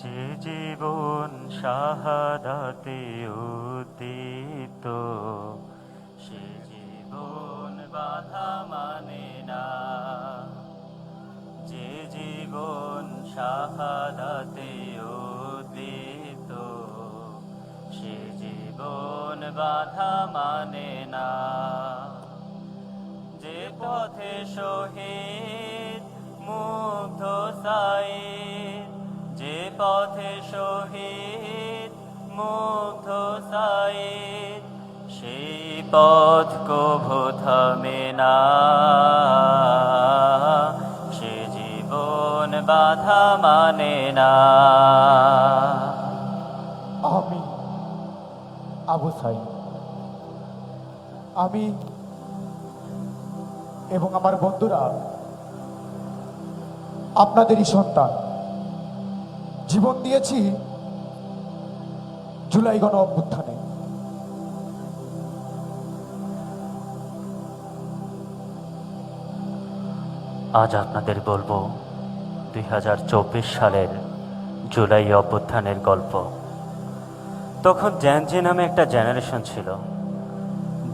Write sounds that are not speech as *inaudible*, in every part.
যে জীবন শাহাদাতে উদিত সে জীবন বাধা মানে না। যে জীবন শাহাদাতে উদিত সে জীবন বাধা মানে না। যে পথে শহীদ মুগ্ধ সাইদ যে পথে শহীদ মুগ্ধ সাইদ। সেই পথ কভু থামে না। সে জীবন বাধা মানে না। আমি আবু সাইদ। আমি এবং আমার বন্ধুরা, আপনাদেরই সন্তান। জীবন দিয়েছি জুলাই গণ অভ্যুত্থানে। আজ আপনাদের বলব দুই হাজার চব্বিশ সালের জুলাই অভ্যুত্থানের গল্প। তখন জ্যানজি নামে একটা জেনারেশন ছিল।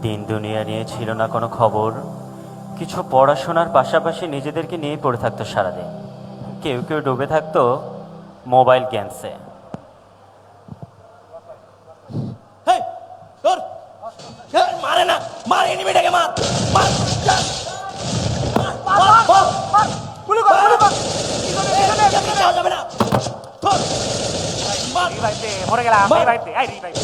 দিন দুনিয়া নিয়ে ছিল না কোনো খবর। কিছু পড়াশোনার পাশাপাশি নিজেদেরকে নিয়ে পড়ে থাকতো সারাদিন। কেউ কেউ ডুবে থাকতো মোবাইল গেমসে হেই তোর হেই, মারে না মার এনিমিটাকে মার মার মার, মার, মার, মার। গুলি কর, গুলি কর। এই, এখানে যাওয়া যাবে না ধর। মার। রিভাইভে মরে গেলাম মার। রিভাইভে আই রিভাইভ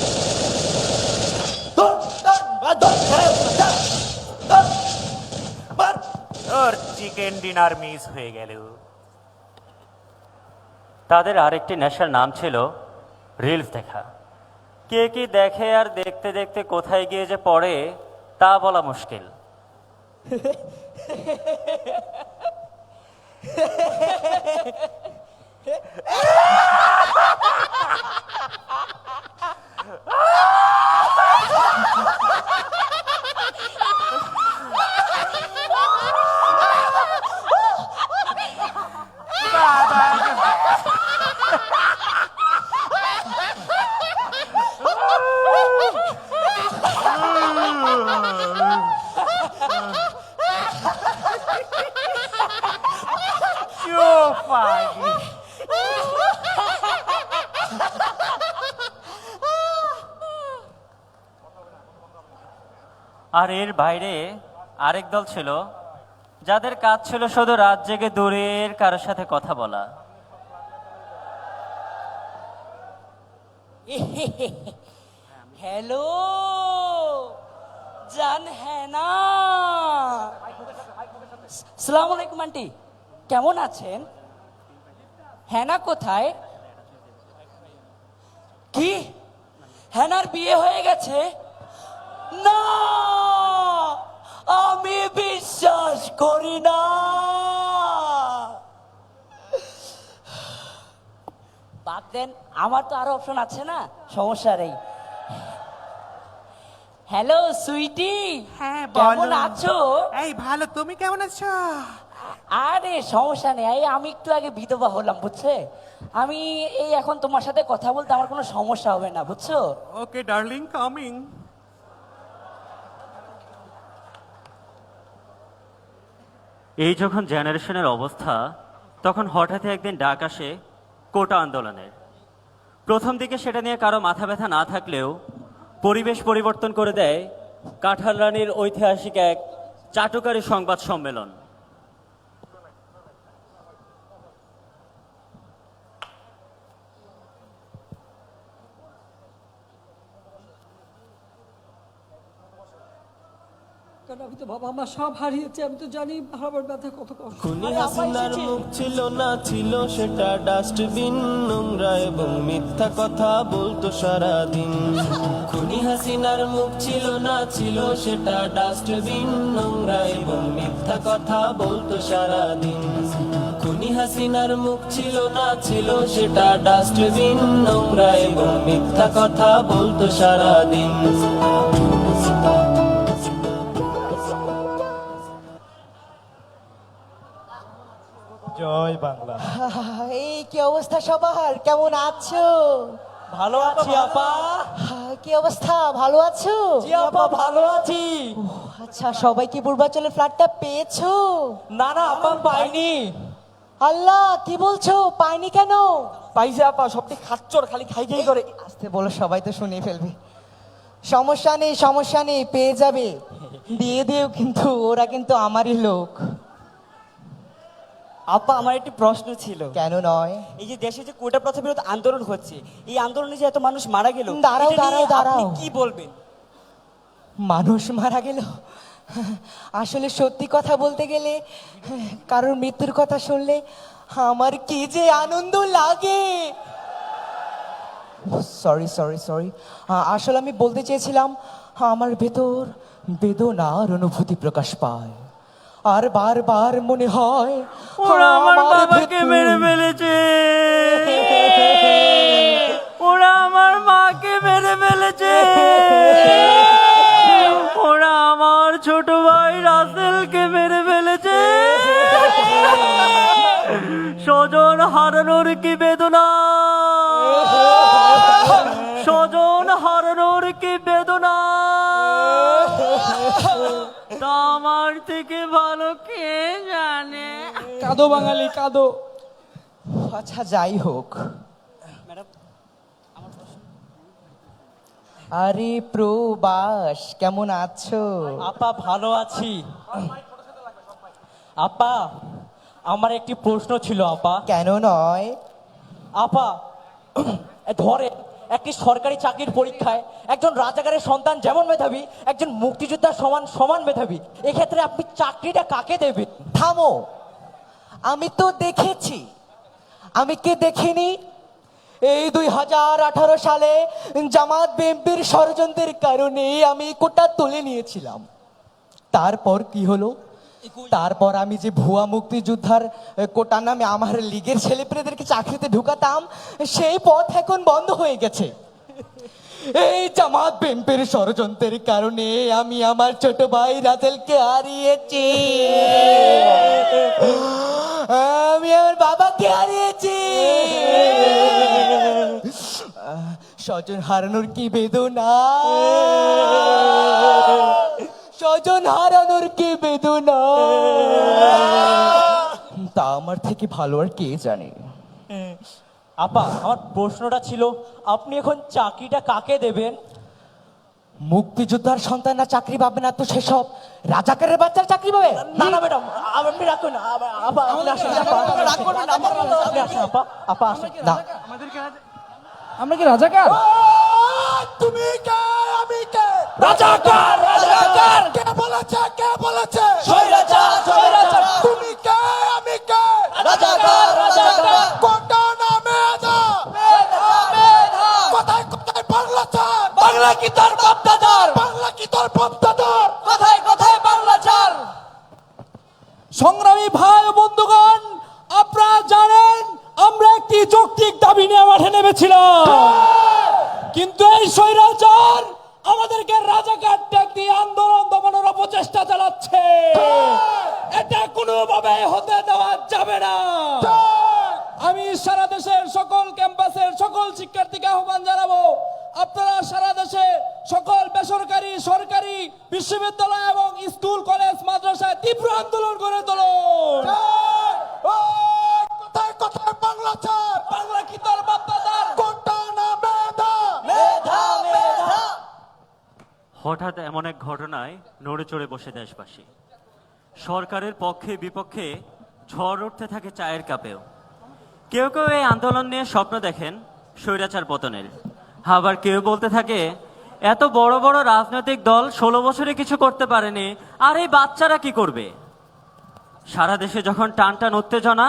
ধর, ধর, মার, ধর, ছেড়ে, ধর, ধর। মার। তোর চিকেন ডিনার মিস হয়ে গেল তাদের আরেকটি নেশার নাম ছিল রিলস দেখা। কে কি দেখে আর দেখতে দেখতে কোথায় গিয়ে যে পড়ে, তা বলা মুশকিল। *laughs* আর এর বাইরে আরেক দল ছিল, যাদের কাজ ছিল শুধু রাত জেগে দূরের কারোর সাথে কথা বলা। *laughs* হ্যালো, জান হ্যানা সালাম আলাইকুম, আন্টি। কেমন আছেন? হ্যানা কোথায়? কি? হ্যানার বিয়ে হয়ে গেছে? না! আমি বিশ্বাস করি না! বাদ দেন আমার তো আরও অপশন আছে না? সমস্যা নেই। Hello sweetie! হ্যাঁ কেমন আছো? এই ভালো। তুমি কেমন আছো? আরে সমস্যা নেই। এই আমি একটু আগে বিধবা হলাম বুঝছে? আমি এই এখন তোমার সাথে কথা বলতে আমার কোনো সমস্যা হবে না বুঝছ? ওকে ডার্লিং কামিং এই যখন জেনারেশনের অবস্থা, তখন হঠাৎই একদিন ডাক আসে কোটা আন্দোলনের। প্রথম দিকে সেটা নিয়ে কারও মাথা ব্যথা না থাকলেও পরিবেশ পরিবর্তন করে দেয় কাঁঠাল রানীর ঐতিহাসিক এক চাটুকারী সংবাদ সম্মেলন। কারণ আমি তো বাবা মা সব হারিয়েছি আমি তো জানি হারাবার ব্যথা কত কষ্ট। খুনি হাসিনার মুখ ছিল না ছিল সেটা ডাস্টবিন নোংরা এবং মিথ্যা কথা বলতো সারাদিন। খুনি হাসিনার মুখ ছিল না ছিল সেটা ডাস্টবিন নোংরা এবং মিথ্যা কথা বলতো সারাদিন। খুনি হাসিনার মুখ ছিল না ছিল সেটা ডাস্টবিন নোংরা এবং মিথ্যা কথা বলতো সারাদিন। জয় জয় বাংলা। *laughs* এই কি অবস্থা সবার? কেমন আছো? ভালো আছি আপা। কি অবস্থা? ভালো আছো? জি আপা ভালো আছি। আচ্ছা সবাই কি পূর্বাচলের ফ্ল্যাটটা পেয়েছ? না না আপা পাইনি। আল্লাহ কি বলছো? পাইনি কেন? পাইছে আপা সবটি খাচ্চর খালি খাই খাই করে। আস্তে বলো সবাই তো শুনে ফেলবে। সমস্যা নেই সমস্যা নেই পেয়ে যাবে। *laughs* দিয়ে দিও কিন্তু ওরা কিন্তু আমারই লোক। আপা আমার একটি প্রশ্ন ছিল। কেন নয়? এই যে দেশে যে কোটা প্রথা বিরোধ আন্দোলন হচ্ছে এই আন্দোলনে যে এত মানুষ মারা গেল দাঁড়াও, দাঁড়াও, আপনি দাঁড়াও। কি বলবেন? মানুষ মারা গেল? আসলে সত্যি কথা বলতে গেলে কারোর মৃত্যুর কথা শুনলে আমার কি যে আনন্দ লাগে? সরি সরি সরি আসলে আমি বলতে চেয়েছিলাম আমার ভেতর বেদনার অনুভূতি প্রকাশ পায়। আর বারবার মনে হয় ওরা আমার বাবাকে মেরে ফেলেছে। ওরা আমার মাকে মেরে ফেলেছে। ওরা আমার ছোট ভাই রাসেলকে মেরে ফেলেছে। স্বজন হারানোর কি বেদনা? কাদো বাঙালি কাদো। আচ্ছা যাই হোক। আরে প্রবাস কেমন আছো? আপা ভালো আছি। আপা আমার একটি প্রশ্ন ছিল আপা। কেন নয়? আপা ধরে একটি সরকারি চাকরির পরীক্ষায় একজন রাজাকারের সন্তান যেমন মেধাবী একজন মুক্তিযোদ্ধার সমান সমান মেধাবী। এক্ষেত্রে আপনি চাকরিটা কাকে দেবেন? থামো! আমি তো দেখেছি। আমি কে দেখিনি? এই দুই হাজার আঠারো সালে জামাত বিএনপির ষড়যন্ত্রের কারণে আমি কোটা তুলে নিয়েছিলাম। তারপর কি হলো? তারপর আমি যে ভুয়া মুক্তিযোদ্ধার কোটা নামে আমার লীগের ছেলেপেলেদেরকে চাকরিতে ঢুকাতাম, সেই পথ এখন বন্ধ হয়ে গেছে। এই জামাত বিএনপির ষড়যন্ত্রের কারণে আমি আমার ছোট ভাই রাতেলকে হারিয়েছি। আমি আমার বাবাকে হারিয়েছি। স্বজন হারানোর কি বেদনা? স্বজন হারানোর কি বেদনা? তা আমার থেকে ভালো আর কে জানে? আপা, আমার প্রশ্নটা ছিল, আপনি এখন চাকরিটা কাকে দেবেন? মুক্তিযোদ্ধার সন্তানরা চাকরি পাবে না তো সেসব রাজাকারের বাচ্চার চাকরি পাবে? না না ম্যাডাম আপনি রাখুন আ- আপা আসেন আপা, আসেন আপা আপা আসেন না। আমরা কি রাজাকার? তুমি কে? আমি কে? রাজাকার রাজাকার। কে বলেছে কে বলেছে? স্বৈরাচার স্বৈরাচার। তুমি কে? আমি কে? রাজাকার রাজাকার। কোটা না মেধা? মেধা কোথায় কোথায় বাংলা বাংলা কি তোর সংগ্রামী ভাই বন্ধুগণ, আপনারা জানেন, আমরা একটি যৌক্তিক দাবি নিয়ে মাঠে নেমেছিলাম। কিন্তু এই স্বৈরাচার আমাদেরকে রাজাকার ট্যাগ দিয়ে আন্দোলন দমানোর অপচেষ্টা চালাচ্ছে। এটা কোনোভাবে হতে দেওয়া যাবে না। আমি সারা দেশের সকল ক্যাম্পাসের সকল শিক্ষার্থীকে আহ্বান জানাব, আপনারা সারা দেশে সকল বেসরকারি, সরকারি বিশ্ববিদ্যালয় এমন এক ঘটনায় নড়ে চড়ে বসে দেশবাসী। সরকারের পক্ষে বিপক্ষে ঝড় উঠতে থাকে চায়ের কাপেও। কেউ কেউ এই আন্দোলন নিয়ে স্বপ্ন দেখেন স্বৈরাচার পতনের। আবার কেউ বলতে থাকে, এত বড় বড় রাজনৈতিক দল ষোলো বছরে কিছু করতে পারেনি, আর এই বাচ্চারা কি করবে? সারা দেশে যখন টান টান উত্তেজনা,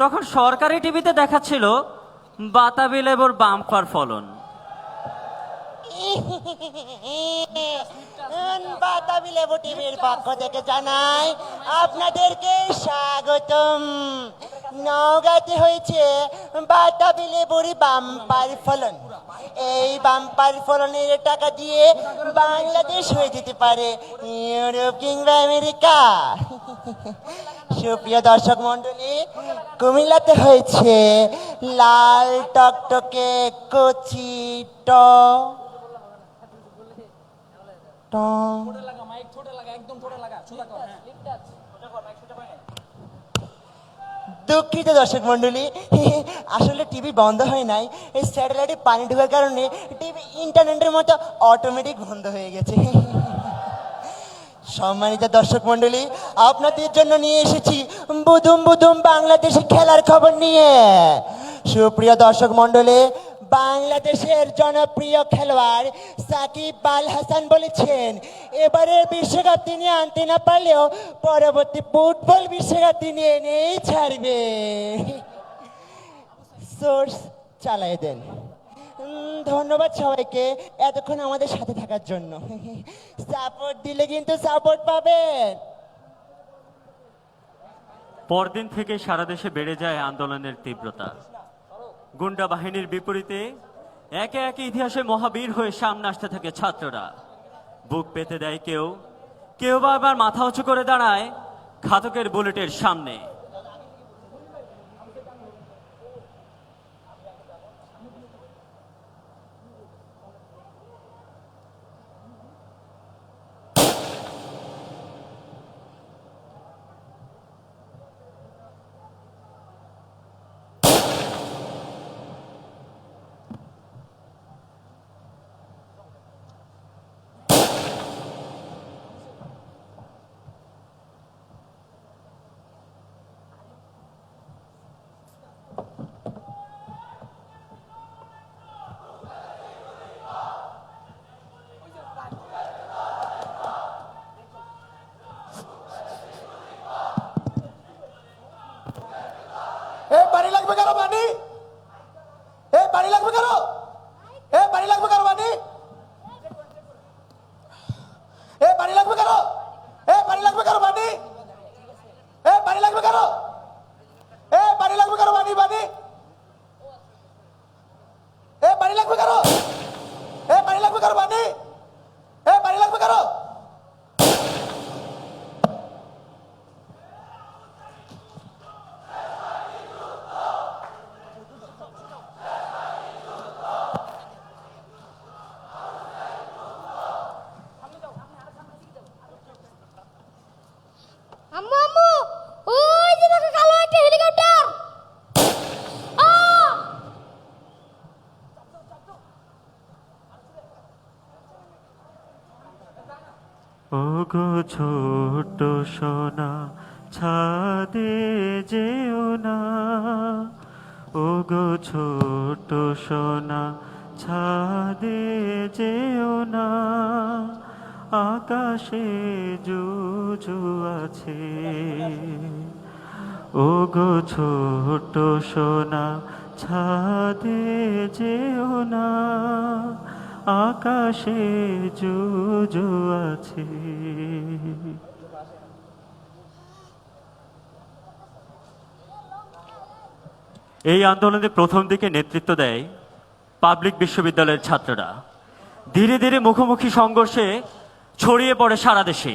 তখন সরকারি টিভিতে দেখাচ্ছিল, বাতাবি লেবুর বাম্পার ফলন। বাতাবি লেবু টিভির পক্ষ থেকে জানাই, আপনাদেরকে স্বাগতম। নওগাঁতে হয়েছে বাতাবি লেবুর বাম্পার ফলন। এই বাম্পার ফলনের টাকা দিয়ে বাংলাদেশ হয়ে যেতে পারে ইউরোপ কিংবা আমেরিকা। সুপ্রিয় দর্শক মন্ডলী কুমিল্লাতে হয়েছে লাল টকটকে কচি ট দুঃখিত দর্শক মন্ডলী আসলে টিভি বন্ধ হয় নাই। এই স্যাটেলাইটে পানি ঢোকার কারণে টিভি ইন্টারনেটের মতো অটোমেটিক বন্ধ হয়ে গেছে। সম্মানিত দর্শক মন্ডলী আপনাদের জন্য নিয়ে এসেছি বুধুম বুধুম বাংলাদেশের খেলার খবর নিয়ে। সুপ্রিয় দর্শক মন্ডলী বাংলাদেশের জনপ্রিয় খেলোয়াড় সাকিব আল হাসান বলেছেন, এবারের বিশ্বকাপ তিনি আনতে না পারলেও পরবর্তী ফুটবল বিশ্বকাপ তিনি এনেই ছাড়বে। সোর্স চালাই দেন। ধন্যবাদ সবাইকে এতক্ষণ আমাদের সাথে থাকার জন্য। সাপোর্ট দিলে কিন্তু সাপোর্ট পাবেন। পরদিন থেকে সারা দেশে বেড়ে যায় আন্দোলনের তীব্রতা। গুন্ডা বাহিনীর বিপরীতে একে একে ইতিহাসে মহাবীর হয়ে সামনে আসতে থাকে ছাত্ররা। বুক পেতে দেয় কেউ কেউ বা আবার মাথা উঁচু করে দাঁড়ায় ঘাতকের বুলেটের সামনে। এ পানি লাগবে কেন পানি এ পানি লাগবে কেন এ পানি লাগবে কেন পানি এ পানি লাগবে কেন এ পানি লাগবে কেন পানি এ পানি লাগবে কেন এ পানি লাগবে কেন পানি পানি এ পানি লাগবে কেন এ পানি লাগবে কেন পানি এ পানি লাগবে কেন আম্মু আম্মু ওই যে দেখো কালো একটা হেলিকপ্টার আ ও গো ছোট সোনা, ছাদে যেও না। ও গো ছোট সোনা, ছাদে যেও না। আকাশে জুজু আছে। ও গো ছোট সোনা, ছাদে যেও না। আকাশে জুজু আছে। এই আন্দোলনে প্রথম দিকে নেতৃত্ব দেয় পাবলিক বিশ্ববিদ্যালয়ের ছাত্ররা। ধীরে ধীরে মুখোমুখি সংঘর্ষে ছড়িয়ে পড়ে সারা দেশে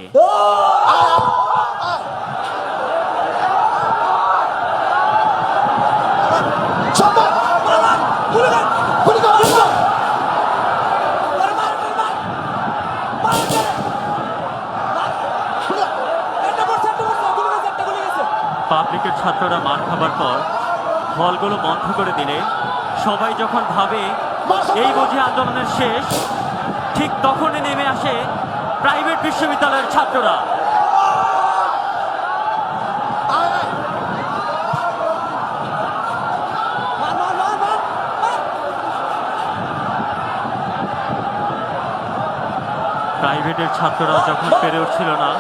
সম্মান গুলি কর গুলি কর গুলি কর পাবলিকের ছাত্ররা মার খাবার পর হলগুলো বন্ধ করে দিলে সবাই যখন ভাবে এই বুঝি আন্দোলনের শেষ, ঠিক তখনই নেমে আসে প্রাইভেট বিশ্ববিদ্যালয়ের ছাত্ররা। প্রাইভেটের ছাত্ররা যখন পেরে উঠছিল না,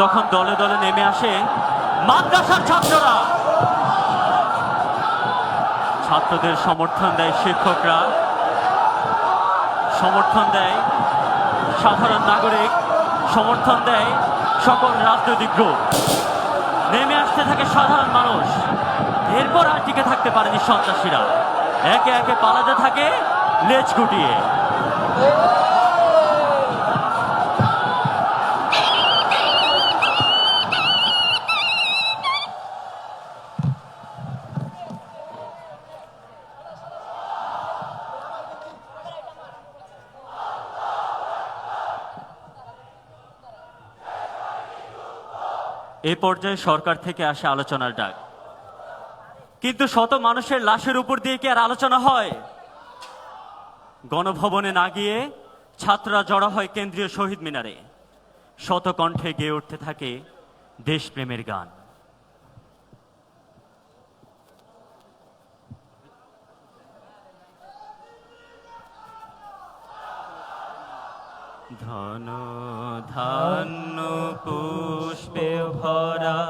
তখন দলে দলে নেমে আসে মাদ্রাসার ছাত্ররা। ছাত্রদের সমর্থন দেয় শিক্ষকরা। সমর্থন দেয় সাধারণ নাগরিক। সমর্থন দেয় সকল রাজনৈতিক গ্রুপ। নেমে আসতে থাকে সাধারণ মানুষ। এরপর আর টিকে থাকতে পারেনি সন্ত্রাসীরা। একে একে পালাতে থাকে লেজ গুটিয়ে। পর্যায়ে সরকার থেকে আসে আলোচনার ডাক। কিন্তু শত মানুষের লাশের উপর দিয়ে কি আর আলোচনা হয়? গণভবনে না গিয়ে ছাত্ররা জড়ো হয় কেন্দ্রীয় শহীদ মিনারে। শত কণ্ঠে গেয়ে উঠতে থাকে দেশপ্রেমের গান। ধন, ধান্য পুষ্পে ভরা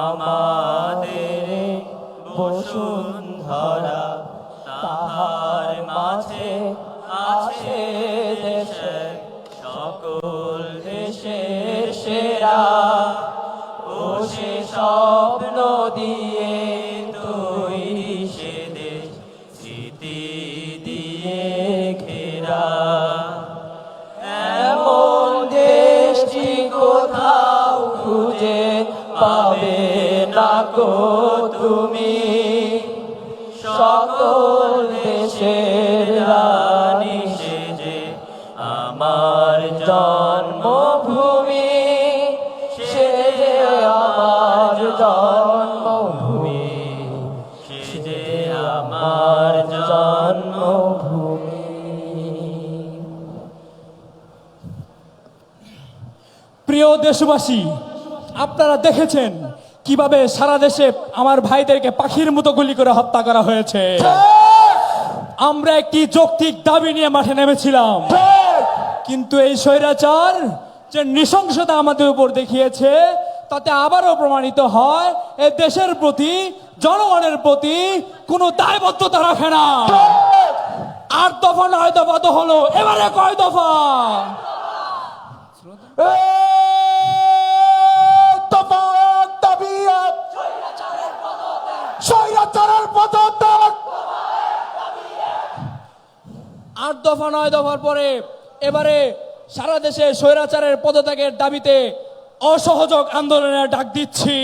আমাদের বসুন্ধরা। পাবে না কো তুমি। সকল দেশের রানী সেজে আমার জন্মভূমি। সেজে আমার জন্মভূমি। সেজে আমার জন্মভূমি। প্রিয় দেশবাসী আপনারা দেখেছেন কীভাবে সারা দেশে আমার ভাইদেরকে পাখির মতো গুলি করে হত্যা করা হয়েছে। আমরা একটি যৌক্তিক দাবি নিয়ে মাঠে নেমেছিলাম। কিন্তু এই স্বৈরাচার যে নৃশংসতা আমাদের উপর দেখিয়েছে, তাতে আবারও প্রমাণিত হয়, এ দেশের প্রতি, জনগণের প্রতি কোনো দায়বদ্ধতা রাখে না। আট দফা নয় দফা তো হলো, এবারে কয় দফা দফা এক দাবি এক স্বৈরাচারের পদত্যাগ আট দফা নয় দফার পরে এবারে সারা দেশে স্বৈরাচারের পদত্যাগের দাবিতে অসহযোগ আন্দোলনের ডাক দিচ্ছি।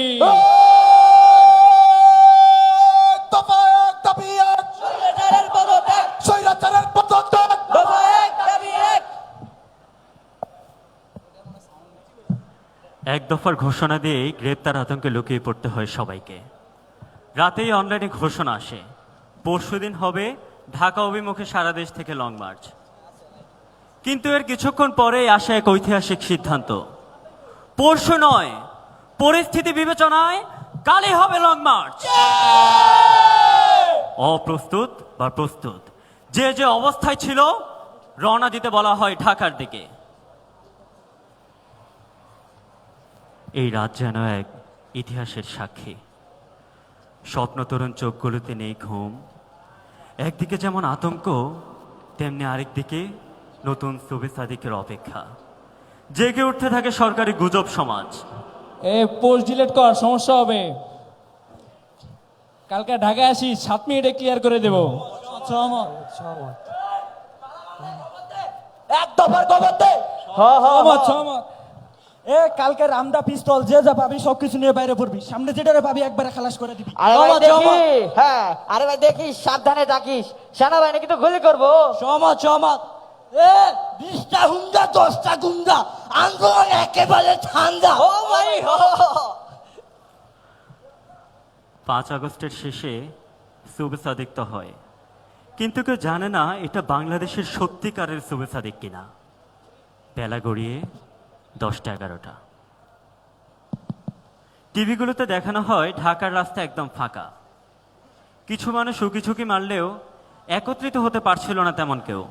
এক দফার ঘোষণা দিয়ে গ্রেপ্তার আতঙ্কে লুকিয়ে পড়তে হয় সবাইকে। রাতেই অনলাইনে ঘোষণা আসে। পরশুদিন হবে ঢাকা অভিমুখে সারা দেশ থেকে লং মার্চ কিন্তু এর কিছুক্ষণ পরেই আসে এক ঐতিহাসিক সিদ্ধান্ত। পরশু নয়, পরিস্থিতি বিবেচনায় কালই হবে লং মার্চ অপ্রস্তুত বা প্রস্তুত, যে যে অবস্থায় ছিল, রওনা দিতে বলা হয় ঢাকার দিকে। এই রাত যেন এক ইতিহাসের সাক্ষী। স্বপ্নতরুণ চোখগুলোতে নেই ঘুম। একদিকে যেমন আতঙ্ক তেমনি আরেকদিকে নতুন সুবে সাদিকের অপেক্ষা। জেগে উঠতে থাকে সরকারি গুজব সমাজ। এ পোস্ট ডিলিট কর সমস্যা হবে। কালকে ঢাকায় আসি সাত মিনিটে ক্লিয়ার করে দেব। এক দফার খবর দে। সহমত, সহমত। এ কালকে রামদা পিস্তল যে যা পাবি সবকিছু নিয়ে বাইরে পড়বি। সামনে যেটা পাবি একবারে খালাস করে দিবি। আরে ভাই দেখি। হ্যাঁ আরে ভাই দেখিস সাবধানে থাকিস। সেনাবাহিনী কিন্তু গুলি করব। সহমত সহমত এ বিশটা হুঙ্গা দশটা গুঙ্গা আন্দোলন একেবারে ঠান্ডা। ও ভাই হো পাঁচ আগস্টের শেষে সুবে সাদিক তো হয়। কিন্তু কেউ জানে না এটা বাংলাদেশের সত্যিকারের সুবে সাদিক কিনা। বেলা গড়িয়ে দশটা, এগারোটা। টিভিগুলোতে দেখানো হয়, ঢাকার রাস্তা একদম ফাঁকা। কিছু মানুষ উকি ঝুঁকি মারলেও একত্রিত হতে পারছিল না তেমন কেউ।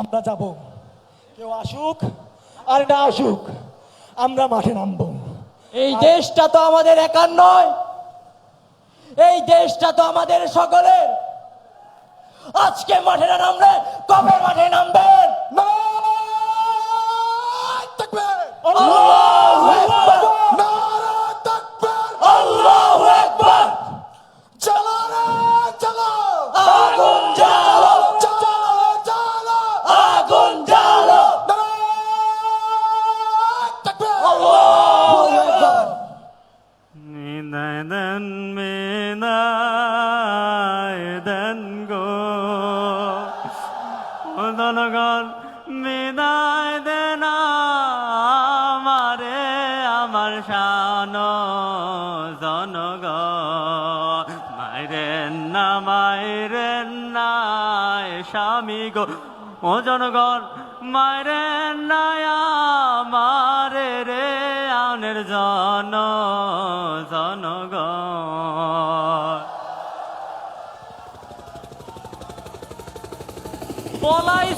আমরা যাব। কেউ আসুক আর না আসুক, আমরা মাঠে নামবো। এই দেশটা তো আমাদের একার নয়। এই দেশটা তো আমাদের সকলের। আজকে মাঠে না নামলে স্বামী গো। ও জনগণ মায়ের নয়া মারে রে আনের জন জনগণ। পলাইছে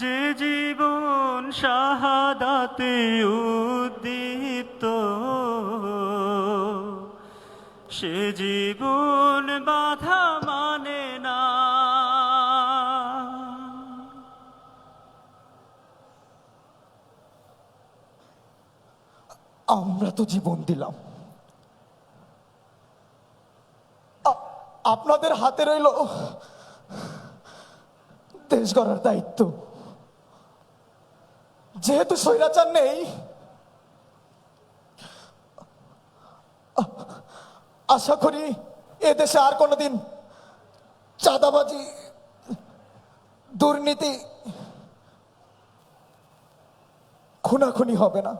যে জীবন শাহাদাতে উদ্দীপ্ত, সে জীবন বাধা মানে না। আমরা তো জীবন দিলাম। আপনাদের হাতে রইল দেশ গড়ার দায়িত্ব। যেহেতু স্বৈরাচার নেই, আশা করি এ দেশে আর কোনোদিন চাঁদাবাজি, দুর্নীতি, খুনাখুনি হবে না।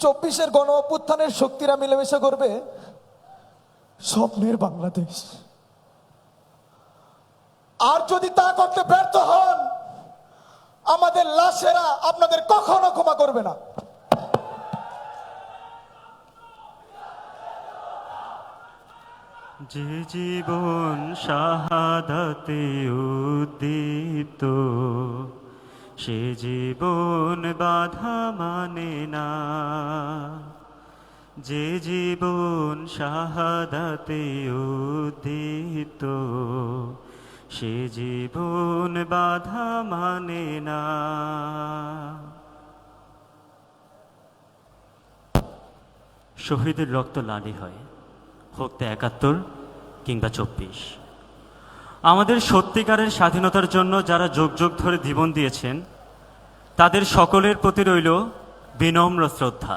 চব্বিশের গণ অভ্যুত্থানের শক্তিরা মিলেমিশে করবে স্বপ্নের বাংলাদেশ। আর যদি তা করতে ব্যর্থ হন আমাদের লাশেরা আপনাদের কখনো ক্ষমা করবে না। যে জীবন শাহাদাতে উদ্দীপ্ত, সে জীবন বাধা মানে না। যে জীবন শাহাদাতে উদ্দীপ্ত সে জীবন বাধা মানে না। শহীদের রক্ত লালি হয়, হোক তা একাত্তর কিংবা চব্বিশ। আমাদের সত্যিকারের স্বাধীনতার জন্য যারা যোগ যোগ ধরে জীবন দিয়েছেন, তাদের সকলের প্রতি রইল বিনম্র শ্রদ্ধা।